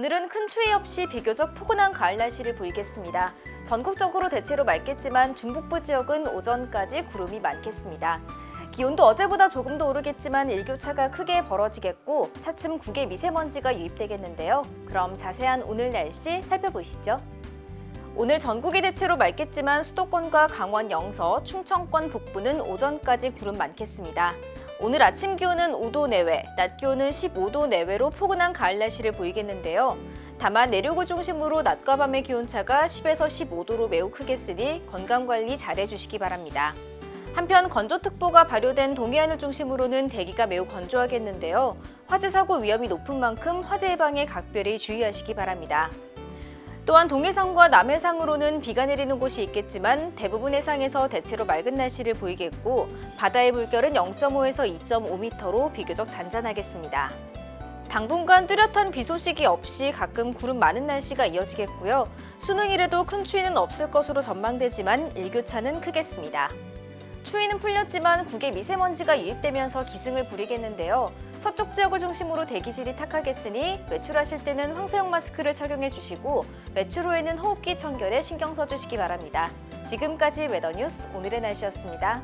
오늘은 큰 추위 없이 비교적 포근한 가을 날씨를 보이겠습니다. 전국적으로 대체로 맑겠지만 중북부 지역은 오전까지 구름이 많겠습니다. 기온도 어제보다 조금 더 오르겠지만 일교차가 크게 벌어지겠고 차츰 국외 미세먼지가 유입되겠는데요. 그럼 자세한 오늘 날씨 살펴보시죠. 오늘 전국이 대체로 맑겠지만 수도권과 강원 영서, 충청권 북부는 오전까지 구름 많겠습니다. 오늘 아침 기온은 5도 내외, 낮 기온은 15도 내외로 포근한 가을 날씨를 보이겠는데요. 다만 내륙을 중심으로 낮과 밤의 기온차가 10에서 15도로 매우 크겠으니 건강 관리 잘 해주시기 바랍니다. 한편 건조특보가 발효된 동해안을 중심으로는 대기가 매우 건조하겠는데요. 화재 사고 위험이 높은 만큼 화재 예방에 각별히 주의하시기 바랍니다. 또한 동해상과 남해상으로는 비가 내리는 곳이 있겠지만 대부분 해상에서 대체로 맑은 날씨를 보이겠고 바다의 물결은 0.5에서 2.5m로 비교적 잔잔하겠습니다. 당분간 뚜렷한 비 소식이 없이 가끔 구름 많은 날씨가 이어지겠고요. 수능일에도 큰 추위는 없을 것으로 전망되지만 일교차는 크겠습니다. 추위는 풀렸지만 국외 미세먼지가 유입되면서 기승을 부리겠는데요. 서쪽 지역을 중심으로 대기질이 탁하겠으니 외출하실 때는 황사용 마스크를 착용해 주시고 외출 후에는 호흡기 청결에 신경 써 주시기 바랍니다. 지금까지 웨더뉴스 오늘의 날씨였습니다.